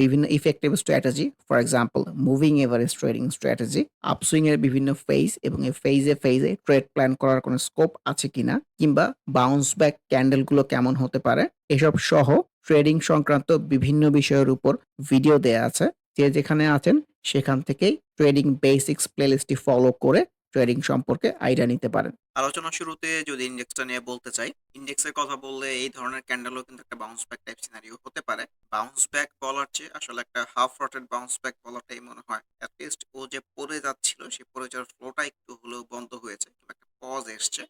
বিভিন্ন effective strategy, for example moving average trading strategy, upswing এর বিভিন্ন ফেজ এবং এই ফেজে, ফেজে ট্রেড প্ল্যান করার কোনো স্কোপ আছে কিনা কিংবা বাউন্স ব্যাক ক্যান্ডেলগুলো কেমন হতে পারে, এসব সহ ট্রেডিং সংক্রান্ত বিভিন্ন বিষয়ের উপর ভিডিও দেয়া আছে। যে যেখানে আছেন সেখান থেকেই ট্রেডিং বেসিক্স প্লেলিস্টটি ফলো করে ট্রেডিং সম্পর্কে আইডিয়া নিতে পারেন। আলোচনা শুরুতে যদি ইন্ডেক্সটা নিয়ে বলতে চাই, ইন্ডেক্সের কথা বললে এই ধরনের ক্যান্ডেলও কিন্তু একটা বাউন্স ব্যাক টাইপ সিনারিও হতে পারে। বাউন্স ব্যাক বলার চেয়ে আসলে একটা হাফ রটেড বাউন্স ব্যাক বলাটাই মনে হয়। এট লিস্ট ও যে পড়ে যাচ্ছিল সেই পড়ে যাওয়ার ফ্লোটা একটু হলেও বন্ধ হয়েছে একটা পজ এসছে।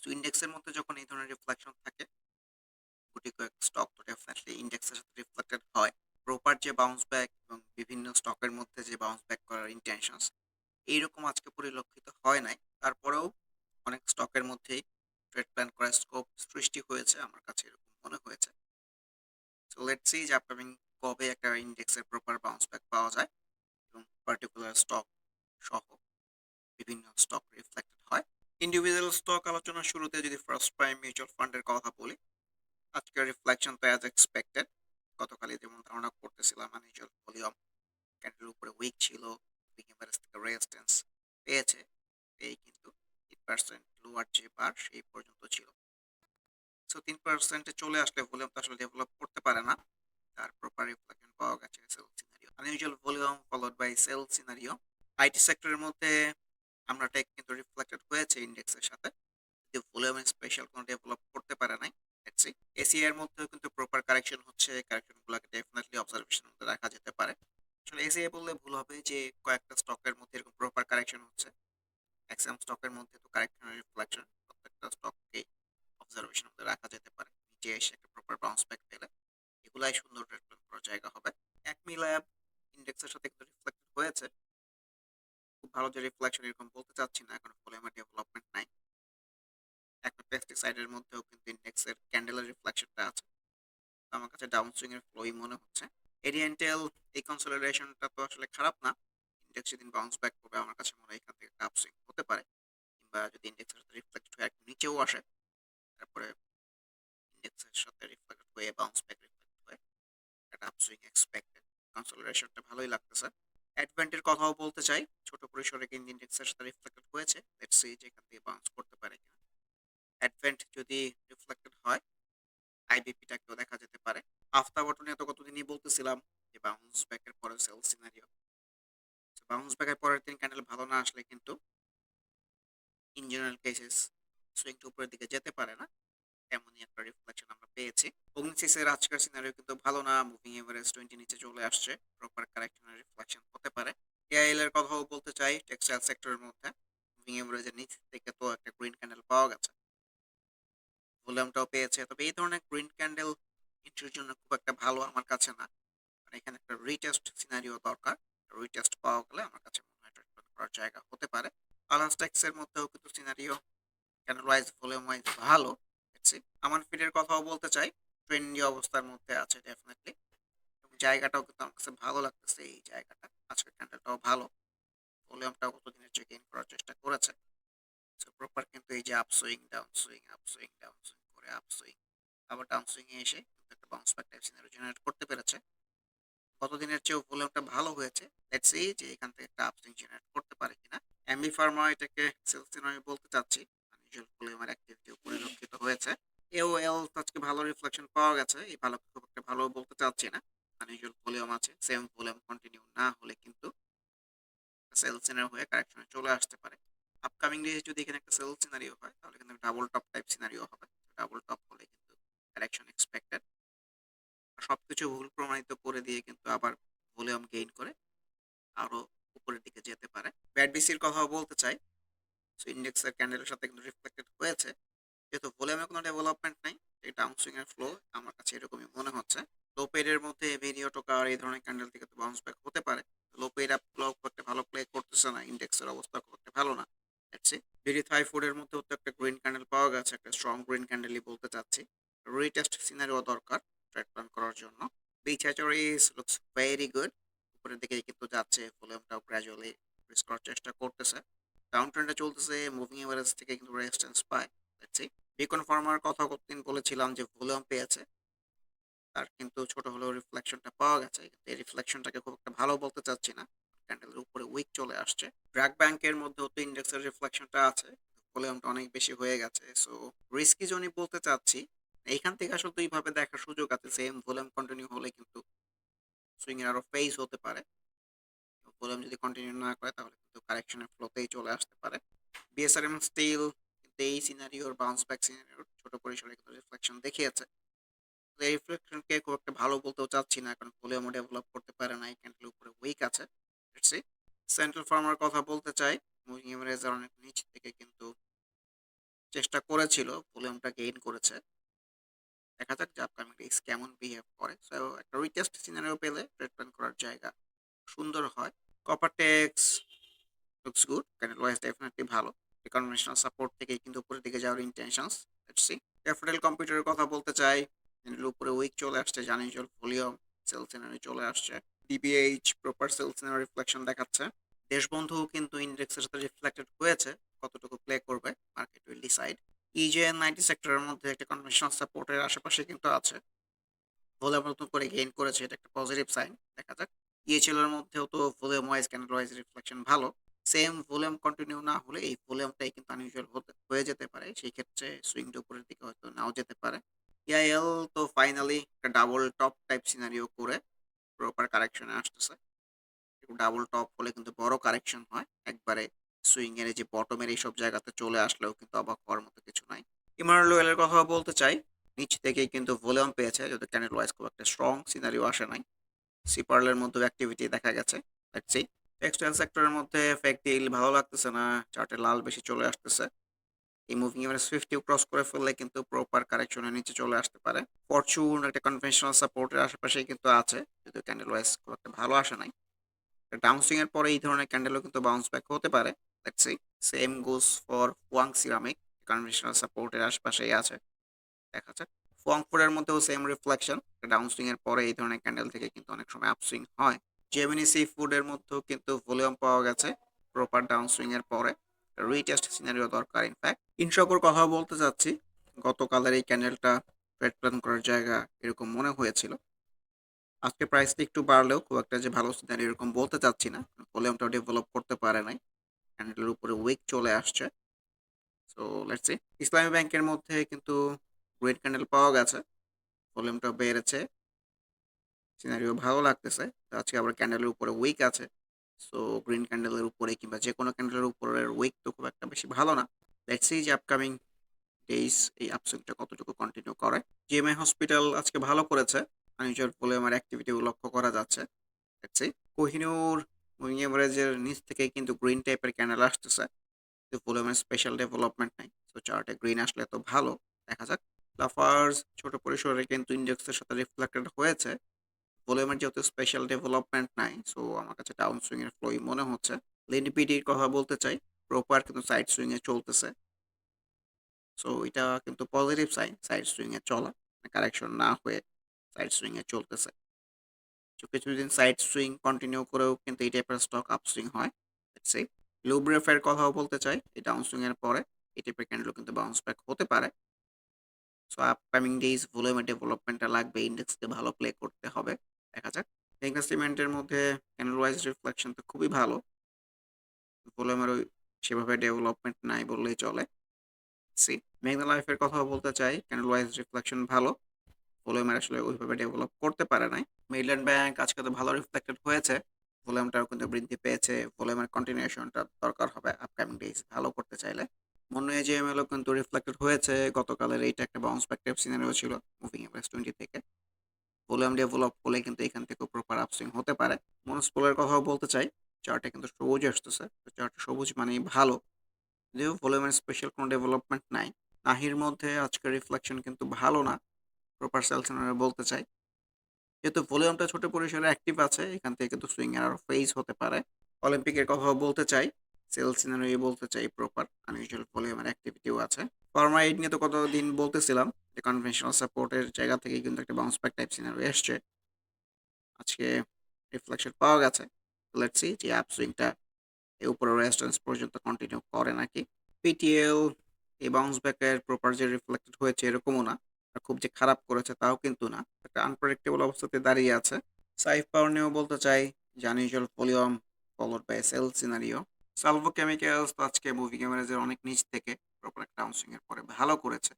সো ইন্ডেক্সের মধ্যে যখন এই ধরনের রিফ্লেকশন থাকে, গুটি কয়েক স্টক তো ডেফিনেটলি ইন্ডেক্সের সাথে রিফ্লেক্টেড হয়। প্রপার যে বাউন্স ব্যাক এবং বিভিন্ন স্টকের মধ্যে যে বাউন্স ব্যাক করার ইনটেনশনস এইরকম আজকে পরিলক্ষিত হয় নাই। তারপরেও অনেক স্টকের মধ্যেই ট্রেড প্ল্যান করার স্কোপ সৃষ্টি হয়েছে। আমার কাছে এরকম মনে হয়েছে। সো লেট সি যে আপকামিং কবে একটা ইন্ডেক্সের প্রপার বাউন্স ব্যাক পাওয়া যায় এবং পার্টিকুলার স্টক সহ বিভিন্ন স্টক রিফ্লেক্টেড হয়। ইন্ডিভিজুয়াল স্টক আলোচনার শুরুতে যদি ফার্স্ট প্রাইম মিউচুয়াল ফান্ডের কথা বলি, আজকের রিফ্লেকশন তো অ্যাজ এক্সপেক্টেড। গতকালই যেমন ধারণা করতেছিলাম আনইউজুয়াল ভলিউম ক্যান্ডেলের উপরে উইক ছিল, মুভিং এভারেজ থেকে পেয়েছে। পেয়েই কিন্তু 3% লোয়ার যে বার সেই পর্যন্ত ছিল। সো 3% এ চলে আসলে ভলিউম আসলে ডেভেলপ করতে পারে না। তার প্রপার রিফ্লেকশন পাওয়া গেছে sell scenario. Unusual volume followed by sell scenario. IT সেক্টরের মধ্যে আমরা টেক কিন্তু রিফ্লেক্টেড হয়েছে ইন্ডেক্সের সাথে। কিন্তু ভলিউমে স্পেশাল কোনো ডেভেলপ করতে পারে নাই। এসিআই এর মধ্যেও কিন্তু প্রপার কারেকশন হচ্ছে। কারেকশনগুলোকে ডেফিনিটলি অবজারভেশনের মধ্যে রাখা যেতে পারে। আসলে এসিআই বললে ভুল হবে যে, কয়েকটা স্টকের মধ্যে এরকম প্রপার কারেকশন হচ্ছে। ম্যাক্সিমাম স্টকের মধ্যে তো কারেকশনের রিফ্লেকশন প্রত্যেকটা স্টককেই অবজারভেশনের মধ্যে রাখা যেতে পারে। নিচে এসে একটা প্রপার বাউন্স ব্যাক পেলে এগুলাই সুন্দর ট্রেড করার জায়গা হবে। অ্যাকমি ল্যাব ইন্ডেক্সের সাথে কিন্তু রিফ্লেক্টেড হয়েছে। খুব ভালো যে রিফ্লেকশন এরকম বলতে চাচ্ছি না। এখন ভলিউমের ডেভেলপমেন্ট নাই। একটা পেস্টিসাইডের মধ্যেও কিন্তু ইন্ডেক্সের ক্যান্ডেলের রিফ্লেকশনটা আছে। আমার কাছে ডাউন সুইং এর ফ্লোই মনে হচ্ছে। এরিয়েন্টাল এই কনসলিডেশনটা তো আসলে খারাপ না। ইন্ডেক্স যেদিন বাউন্স ব্যাক করবে আমার কাছে মনে হয় এখান থেকে একটা আপসুইং হতে পারে। কিংবা যদি ইন্ডেক্সের সাথে রিফ্লেক্ট হয়ে একটু নিচেও আসে, তারপরে ইন্ডেক্সের সাথে রিফ্লেক্ট হয়ে বাউন্স ব্যাক রিফ্লেক্ট হয়ে একটা আপসুইং এক্সপেক্টেড। কনসলিডেশনটা ভালোই লাগতেছে। অ্যাডভেন্টের কথাও বলতে চাই। ছোট পরিসরে কিন্তু ইন্ডেক্সের সাথে রিফ্লেক্টেড হয়েছে। লেটস সি যে এখান থেকে বাউন্স করতে পারে কিনা। অ্যাডভেন্ট যদি রিফ্লেক্টেড হয়, আইবিপিটাকেও দেখা যেতে পারে। বলতেছিলাম যে বাউন্স ব্যাকের পরে সেল সিনারিও। বাউন্স ব্যাকের পরের দিন ক্যান্ডেল ভালো না আসলে কিন্তু ইন জেনারেল কেসেস উপরের দিকে যেতে পারে না। এমনই একটা রিফ্লেকশন আমরা পেয়েছি। অগ্নিসিসের আজকের সিনারিও কিন্তু ভালো না। মুভিং এভারেজ 20 নিচে চলে আসছে। প্রপার কারেকশনের রিফ্লেকশন হতে পারে। এআইএল এর কথাও বলতে চাই টেক্সটাইল সেক্টরের মধ্যে। মুভিং এভারেজের নিচ থেকে তো একটা গ্রিন ক্যান্ডেল পাওয়া গেছে। ভলিউমটাও পেয়েছে। তবে এই ধরনের গ্রিন ক্যান্ডেল এন্ট্রির জন্য খুব একটা ভালো আমার কাছে না। মানে এখানে একটা রিটেস্ট সিনারিও দরকার। রিটেস্ট পাওয়া গেলে আমার কাছে মনে হয় করার জায়গা হতে পারে। আলাস্টেক্স এর মধ্যেও কিন্তু scenario candle wise volume wise ভালো। আমার ফিডের কথাও বলতে চাই। ট্রেন্ডি অবস্থার মধ্যে আছে ডেফিনিটলি। জায়গাটাও কিন্তু আমার কাছে ভালো লাগতেছে এই জায়গাটা। আজকের ক্যান্ডেলটাও ভালো। ভলিউমটাও গতদিনের চেয়ে গেইন করার চেষ্টা করেছে। প্রপার কিন্তু এই যে up upswing, down swing, up upswing, down swing করে আপসুইং। আবার ডাউন সুইং এ এসে একটা বাউন্স ব্যাক টাইপ জেনারেট করতে পেরেছে। চেয়েও ভলিউমটা ভালো হয়েছে। লেটস যে এখান থেকে একটা আপসুইং জেনারেট করতে পারে কিনা। এমবি ফার্মা এটাকে সেল সিনারিও বলতে চাচ্ছি। আনইউজুয়াল ভলিউমের অ্যাক্টিভিটিও পরিলক্ষিত হয়েছে। এওএল আজকে ভালো রিফ্লেকশন পাওয়া গেছে এই ভালো খুব একটা ভালো বলতে চাচ্ছি না আনইউজুয়াল ভলিউম আছে সেম ভলিউম কন্টিনিউ না হলে কিন্তু সেল হয়ে কারেকশনে চলে আসতে পারে আপকামিং ডে যদি এখানে একটা সেল সিনারিও হয়, তাহলে কিন্তু ডাবল টপ টাইপ সিনারিও হবে ডাবল টপ হলে কিন্তু কারেকশন এক্সপেক্টেড সবকিছু ভুল প্রমাণিত করে দিয়ে কিন্তু আবার ভলিউম গেইন করে আরও উপরের দিকে যেতে পারে। ব্যাড বিসির কথাও বলতে চাই। সো ইন্ডেক্সের ক্যান্ডেলের সাথে কিন্তু রিফ্লেক্টেড হয়েছে। যেহেতু ভলিউমে কোনো ডেভেলপমেন্ট নাই, এই ডাউনসুইং এর ফ্লো আমার কাছে এরকমই মনে হচ্ছে। লো পেডের মধ্যে ভিডিও টোকার এই ধরনের ক্যান্ডেল থেকে তো বাউন্স ব্যাক হতে পারে। লো পেড আপ খুব একটা ভালো প্লে করতেছে না ইন্ডেক্সের অবস্থা খুব একটা ভালো না। দেখছি ডিডি থাই ফুডের মধ্যেও তো একটা গ্রিন ক্যান্ডেল পাওয়া গেছে, একটা স্ট্রং গ্রিন ক্যান্ডেলই বলতে চাচ্ছি। রিটেস্ট সিনারিও দরকার ট্রেড প্ল্যান করার জন্য। বিচাচরিস লুকস ভেরি গুড উপরের দিকে কিন্তু যাচ্ছে ভলিউমটাও গ্র্যাজুয়ালি রিস করার চেষ্টা করতেছে। ডাউন ট্রেন্ডে চলতেছে মুভিং এভারেজ থেকে কিন্তু রেজিস্ট্যান্স পায়। দেখছি বিকন ফার্মার কথা কতদিন বলেছিলাম যে ভলিউম পেয়েছে। তার কিন্তু ছোট হলেও রিফ্লেকশনটা পাওয়া গেছে। এই রিফ্লেকশনটাকে খুব একটা ভালো বলতে চাচ্ছি না। ক্যান্ডেলের উপরে উইক চলে আসছে। ব্র্যাক ব্যাংকের মধ্যেও তো ইন্ডেক্সের রিফ্লেকশনটা আছে। ভলিউমটা অনেক বেশি হয়ে গেছে সো রিস্কি জোনই বলতে চাচ্ছি। এইখান থেকে আসলে দুইভাবে দেখার সুযোগ আছে সেম ভলিউম কন্টিনিউ হলে কিন্তু সুইং এর আরও ফেজ হতে পারে। ভলিউম যদি কন্টিনিউ না করে, তাহলে কিন্তু কারেকশনের ফ্লোতেই চলে আসতে পারে। বিএসআরএম স্টিল কিন্তু এই সিনারিওর বাউন্স ব্যাক সিনারিওর ছোট পরিসরে কিন্তু রিফ্লেকশন দেখিয়েছে। রিফ্লেকশনকে খুব একটা ভালো বলতেও চাচ্ছি না, কারণ ভলিউমও ডেভেলপ করতে পারে না, এই ক্যান্ডেল উপরে উইক আছে। সি সেন্ট্রাল ফার্মার কথা বলতে চাই। মুভিং এভারেজের অনেক নিচ থেকে কিন্তু চেষ্টা করেছিল ভলিউমটা গেইন করেছে। দেখা যাক যে আপকামিং ডেজ কেমন বিহেভ করে। সো একটা রিটেস্ট সিনারিও পেলে ট্রেড প্ল্যান করার জায়গা সুন্দর হয়। Copper tex looks good candle wise definitely ভালো। কনভেনশনাল সাপোর্ট থেকে কিন্তু উপরের দিকে যাওয়ার ইন্টেনশনস লেটস সি ক্যাপিটাল কম্পিউটারের কথা বলতে চাই। উপরে উইক চলে আসছে, জানি চল ভলিউম সেল সিনারি চলে আসছে। DBH proper sell scenario reflection দেখাচ্ছে। দেশবন্ধু কিন্তু ইন্ডেক্সের সাথে রিফ্লেক্টেড হয়েছে, কতটুকু প্লে করবে market will decide EJN ninety সেক্টরের মধ্যে একটা কনভেনশনাল সাপোর্টের আশেপাশে কিন্তু আছে। ভলিউম নতুন করে গেইন করেছে, এটা একটা পজিটিভ সাইন দেখা যাক। ইএচএল এর মধ্যেও তো volume wise candle wise reflection ভালো। সেম ভলিউম কন্টিনিউ না হলে এই ভলিউমটাই কিন্তু আনইউজুয়াল হতে, হয়ে যেতে পারে। সেই ক্ষেত্রে সুইংটা উপরের দিকে হয়তো নাও যেতে পারে। ইআইএল তো ফাইনালি একটা ডাবল টপ টাইপ সিনারিও করে প্রপার কারেকশনে আসতেছে। ডাবল টপ হলে কিন্তু বড় কারেকশন হয়। একবারে সুইং এর এই যে বটমের এইসব জায়গাতে চলে আসলেও কিন্তু অবাক হওয়ার মতো কিছু নাই। ইমানুয়েল ওয়েলের কথা বলতে চাই, নিচ থেকেই কিন্তু ভলিউম পেয়েছে, যদি ক্যান্ডেল ওয়াইজ খুব একটা স্ট্রং সিনারিও আসে নাই। সিপার্লের মধ্যে অ্যাক্টিভিটি দেখা গেছে দেখছি টেক্সটাইল সেক্টরের মধ্যে ফেক ডিল ভালো লাগতেছে না চার্টে লাল বেশি চলে আসতেছে। এই মুভিং এভারেজ ফিফটি ক্রস করে ফেললে কিন্তু প্রপার কারেকশনের নিচে চলে আসতে পারে। ফরচুন একটা কনভেনশনাল সাপোর্টের আশেপাশেই কিন্তু আছে, যদিও ক্যান্ডেল ওয়াইজ খুব একটা ভালো আসে নাই। ডাউনসুইং এর পরে এই ধরনের ক্যান্ডেলও কিন্তু বাউন্স ব্যাক হতে পারে। Let's see same goes for Wang ceramic conventional সাপোর্টের আশেপাশেই আছে। দেখা যাক। ফোয়াংফুডের মধ্যেও সেম রিফ্লেকশন ডাউনসুইং এর পরে এই ধরনের ক্যান্ডেল থেকে কিন্তু অনেক সময় আপসুইং হয়। জেমিনি সি ফুডের মধ্যেও কিন্তু ভলিউম পাওয়া গেছে প্রপার ডাউনসুইং এর পরে। রিটেস্ট সিনারিও দরকার ইনফ্যাক্ট ইনশকর কথা বলতে চাচ্ছি, গতকালের এই ক্যান্ডেলটা ট্রেড প্ল্যান করার জায়গা এরকম মনে হয়েছিল। আজকে প্রাইসটা একটু বাড়লেও খুব একটা যে ভালো সিনারি এরকম বলতে চাচ্ছি না ভলিউমটা ডেভেলপ করতে পারে নাই ক্যান্ডেলের উপরে উইক চলে আসছে। সো লেটস সি ইসলামী ব্যাংকের মধ্যে কিন্তু গ্রেট ক্যান্ডেল পাওয়া গেছে ভলিউমটা বেড়েছে। সিনারিও ভালো লাগতেছে, আজকে আবার ক্যান্ডেলের উপরে উইক আছে। সো গ্রিন ক্যান্ডেলের উপরে কিংবা যে কোনো ক্যান্ডেলের উপরের উইক তো খুব একটা বেশি ভালো না। লেটস সি যে আপকামিং ডেইস এই আপসুইংটা কতটুকু কন্টিনিউ করে। জিএমআই হসপিটাল আজকে ভালো করেছে। আনইউজুয়াল ভলিউমের অ্যাক্টিভিটিও লক্ষ্য করা যাচ্ছে। দেখছি কোহিনুর মুভিং এভারেজের নিচ থেকে কিন্তু গ্রিন টাইপের ক্যান্ডেল আসতেছে। কিন্তু ভলিউমের স্পেশাল ডেভেলপমেন্ট নাই। সো চার্টে গ্রিন আসলে তো ভালো। দেখা যাক। লাফার্স ছোট পরিসরে কিন্তু ইন্ডেক্সের সাথে রিফ্লেক্টেড হয়েছে। ভলিউমের যেহেতু স্পেশাল ডেভেলপমেন্ট নাই সো আমার কাছে ডাউন সুইং এর ফ্লোই মনে হচ্ছে। লিনপিডির কথা বলতে চাই প্রপার কিন্তু সাইড সুইং এ চলতেছে। সো এটা কিন্তু পজিটিভ সাইন সাইড সুইং এ চলা কারেকশন না হয়ে সাইড সুইং এ চলতেছে। তো কিছুদিন সাইড সুইং কন্টিনিউ করেও কিন্তু এই টাইপের স্টক আপ সুইং হয় সেই লুব্রেফের কথাও বলতে চাই, এই ডাউন সুইং এর পরে এই টাইপের ক্যান্ডেল কিন্তু বাউন্স ব্যাক হতে পারে। সো আপকামিং ডেজ ভলিউমের ডেভেলপমেন্টটা লাগবে ইন্ডেক্সকে ভালো প্লে করতে হবে। দেখা যাক। টেঙ্কা সিমেন্টের মধ্যে ক্যান্ডেল ওয়াইজ রিফ্লেকশন তো খুবই ভালো। ভলিউমের ওই সেভাবে ডেভেলপমেন্ট নাই বললেই চলে। সি মেঘনা লাইফের কথা বলতে চাই ক্যান্ডেল ওয়াইজ রিফ্লেকশন ভালো ভলিউমের আসলে ওইভাবে ডেভেলপ করতে পারে নাই। মিডল্যান্ড ব্যাংক আজকে তো ভালো রিফ্লেক্টেড হয়েছে। ভলিউমটাও কিন্তু বৃদ্ধি পেয়েছে। ভলিউমের কন্টিনিউশনটা দরকার হবে আপকামিং ডেজ ভালো করতে চাইলে। মনে হয় যে এমএলও কিন্তু রিফ্লেক্টেড হয়েছে। গতকালের এইটা একটা বাউন্স ব্যাক টাইপ সিনারিও ছিল মুভিং এভারেজ টোয়েন্টি থেকে। ভলিউম ডেভেলপ করলে কিন্তু এখান থেকে প্রপার আপসুইং হতে পারে। মনোস্পোলের কথাও বলতে চাই চার্টে কিন্তু সবুজ আসতেছে চার্টে সবুজ মানে ভালো। যদিও ভলিউমের স্পেশাল কোনো ডেভেলপমেন্ট নাই, নাহির মধ্যে আজকের রিফ্লেকশন কিন্তু ভালো না প্রপার সেল সিনারিও বলতে চাই। যেহেতু ভলিউমটা ছোট পরিসরে অ্যাক্টিভ আছে, এখান থেকে কিন্তু সুইং এর আরও ফেজ হতে পারে। অলিম্পিকের কথাও বলতে চাই সেল বলতে চাই প্রপার আনইউজুয়াল ভলিউমের অ্যাক্টিভিটিও আছে। ফার্মা এইড নিয়ে তো কতদিন বলতেছিলাম যে কনভেনশনাল সাপোর্টের জায়গা থেকে কিন্তু একটা বাউন্স ব্যাক টাইপ সিনারিও এসছে। আজকে রিফ্লেকশন পাওয়া গেছে। লেটস সি যে অ্যাপ সুইংটা এই উপরে রেজিস্ট্যান্স পর্যন্ত কন্টিনিউ করে নাকি। পিটিএল এই বাউন্স ব্যাকের প্রপার যে রিফ্লেক্টেড হয়েছে এরকমও না। খুব যে খারাপ করেছে তাও কিন্তু না। একটা আনপ্রেডিক্টেবল অবস্থাতে দাঁড়িয়ে আছে। সাইফ পাওয়ার নিয়েও বলতে চাই unusual volume followed by sell scenario Salvo Chemicals তো আজকে মুভি ক্যামেরাজের অনেক নিচ থেকে প্রপার একটা ডাউনসুইং এর পরে ভালো করেছে।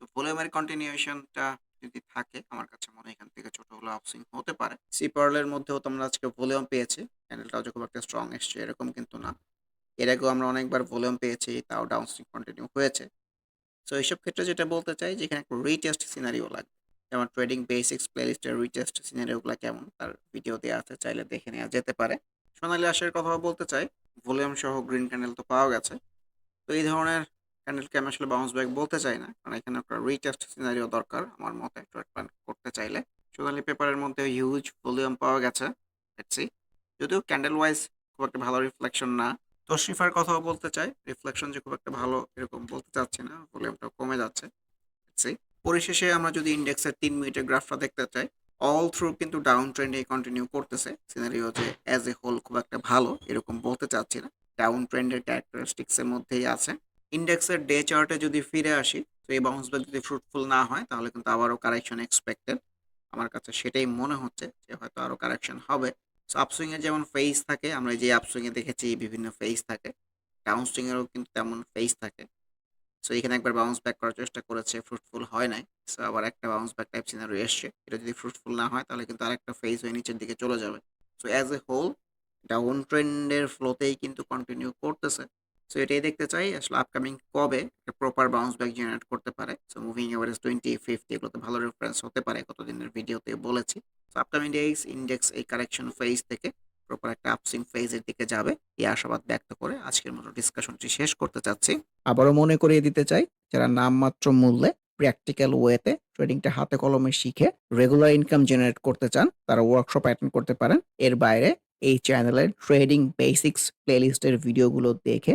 তো ভলিউমের কন্টিনিউশনটা যদি থাকে, আমার কাছে মনে হয় এখান থেকে ছোট হলো আপসুইং হতে পারে। সি পার্লের মধ্যেও তোমরা আজকে ভলিউম পেয়েছি ক্যান্ডেলটাও যে খুব একটা স্ট্রং এসছে এরকম কিন্তু না। এর আগেও আমরা অনেকবার ভলিউম পেয়েছি, তাও ডাউনস্ট্রিং কন্টিনিউ হয়েছে। সো এইসব ক্ষেত্রে যেটা বলতে চাই যে এখানে একটা রিটেস্ট সিনারিও লাগবে। যেমন ট্রেডিং বেসিক্স প্লেলিস্টের রিটেস্ট সিনারিওগুলো কেমন, তার ভিডিও দেওয়া আছে, চাইলে দেখে নেওয়া যেতে পারে। সোনালি আশের কথা বলতে চাই ভলিউম সহ গ্রিন ক্যান্ডেল তো পাওয়া গেছে। তো এই ধরনের ক্যান্ডেলকে আমি আসলে বাউন্স ব্যাক বলতে চাই না। কারণ এখানে একটা রিটেস্ট সিনারিও দরকার আমার মতে ট্রেড প্ল্যান করতে চাইলে। সোনালি পেপারের মধ্যে হিউজ ভলিউম পাওয়া গেছে দেখছি যদিও ক্যান্ডেল ওয়াইজ খুব একটা ভালো রিফ্লেকশন না। তশরিফার কথাও বলতে চাই রিফ্লেকশন যে খুব একটা ভালো এরকম বলতে চাচ্ছি না ভলিউমটা কমে যাচ্ছে See? পরিশেষে আমরা যদি ইন্ডেক্সের তিন মিনিটের গ্রাফটা দেখতে চাই অল থ্রু কিন্তু ডাউন ট্রেন্ডে কন্টিনিউ করতেছে। সিনারিও যে অ্যাজ এ হোল খুব একটা ভালো এরকম বলতে চাচ্ছি না। ডাউন ট্রেন্ডের ক্যারেক্টারিস্টিক্সের মধ্যেই আছে। ইন্ডেক্সের ডে চার্টে যদি ফিরে আসি, তো এই বাউন্স ব্যাক যদি ফ্রুটফুল না হয়, তাহলে কিন্তু আবারও কারেকশন এক্সপেক্টেড আমার কাছে সেটাই মনে হচ্ছে যে হয়তো আরও কারেকশন হবে। সো আপসুইং এর যেমন ফেজ থাকে, আমরা যে আপসুইং এ দেখেছি বিভিন্ন ফেজ থাকে। ডাউনসুইং এরও কিন্তু তেমন ফেজ থাকে। সো এখানে একবার বাউন্স ব্যাক করার চেষ্টা করেছে ফ্রুটফুল হয় নাই। সো আবার একটা বাউন্স ব্যাক টাইপ সিনারি এসছে। এটা যদি ফ্রুটফুল না হয়, তাহলে কিন্তু আরেকটা ফেজ হয়ে নিচের দিকে চলে যাবে। So as a whole down ট্রেন্ডের ফ্লোতেই কিন্তু কন্টিনিউ করতেছে। সো এটাই দেখতে চাই আসলে আপকামিং কবে প্রপার বাউন্স ব্যাক জেনারেট করতে পারে। So moving average twenty fifty এগুলোতে ভালো রেফারেন্স হতে পারে কতদিনের ভিডিওতে বলেছি। সো আপকামিং ডেজ ইন্ডেক্স এই কারেকশন ফেজ থেকে প্রপার একটা আপসুইং ফেজের দিকে যাবে। এই আশাবাদ ব্যক্ত করে আজকের মতো ডিসকাশনটি শেষ করতে চাচ্ছি। আবারও মনে করিয়ে দিতে চাই, যারা নামমাত্র মূল্যে প্র্যাকটিক্যাল ওয়েতে ট্রেডিংটা হাতে কলমে শিখে রেগুলার ইনকাম জেনারেট করতে চান, তারা ওয়ার্কশপ অ্যাটেন্ড করতে পারেন। এর বাইরে এই চ্যানেলের ট্রেডিং বেসিক্স প্লেলিস্টের ভিডিওগুলো দেখে